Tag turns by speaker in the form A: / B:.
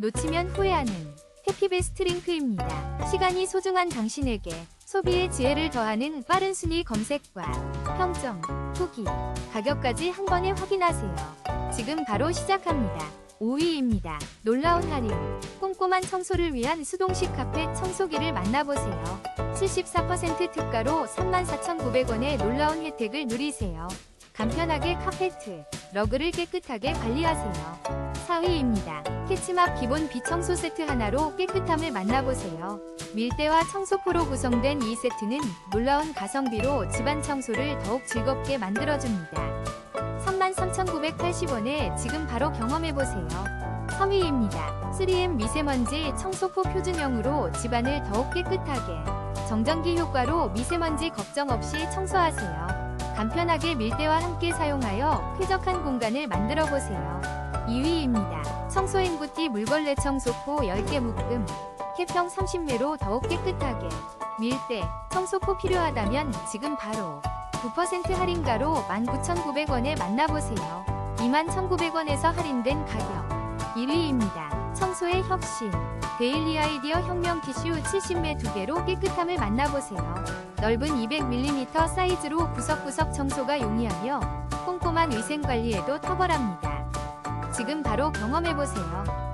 A: 놓치면 후회하는 해피베스트 링크입니다. 시간이 소중한 당신에게 소비의 지혜를 더하는 빠른 순위 검색과 평점, 후기, 가격까지 한 번에 확인하세요. 지금 바로 시작합니다. 5위입니다. 놀라운 할인. 꼼꼼한 청소를 위한 수동식 카펫 청소기를 만나보세요. 74% 특가로 34,900원의 놀라운 혜택을 누리세요. 간편하게 카페트, 러그를 깨끗하게 관리하세요. 4위입니다. 캐치막 기본 비청소 세트 하나로 깨끗함을 만나보세요. 밀대와 청소포로 구성된 이 세트는 놀라운 가성비로 집안 청소를 더욱 즐겁게 만들어줍니다. 33,980원에 지금 바로 경험해보세요. 3위입니다. 3M 미세먼지 청소포 표준형으로 집안을 더욱 깨끗하게 정전기 효과로 미세먼지 걱정 없이 청소하세요. 간편하게 밀대와 함께 사용하여 쾌적한 공간을 만들어 보세요. 2위입니다. 청소행구띠 물걸레 청소포 10개 묶음 캡형 30매로 더욱 깨끗하게 밀대, 청소포 필요하다면 지금 바로 9% 할인가로 19,900원에 만나보세요. 21,900원에서 할인된 가격 1위입니다. 청소의 혁신 데일리 아이디어 혁명 티슈 70매 2개로 깨끗함을 만나보세요. 넓은 200mm 사이즈로 구석구석 청소가 용이하며 꼼꼼한 위생관리에도 탁월합니다. 지금 바로 경험해보세요.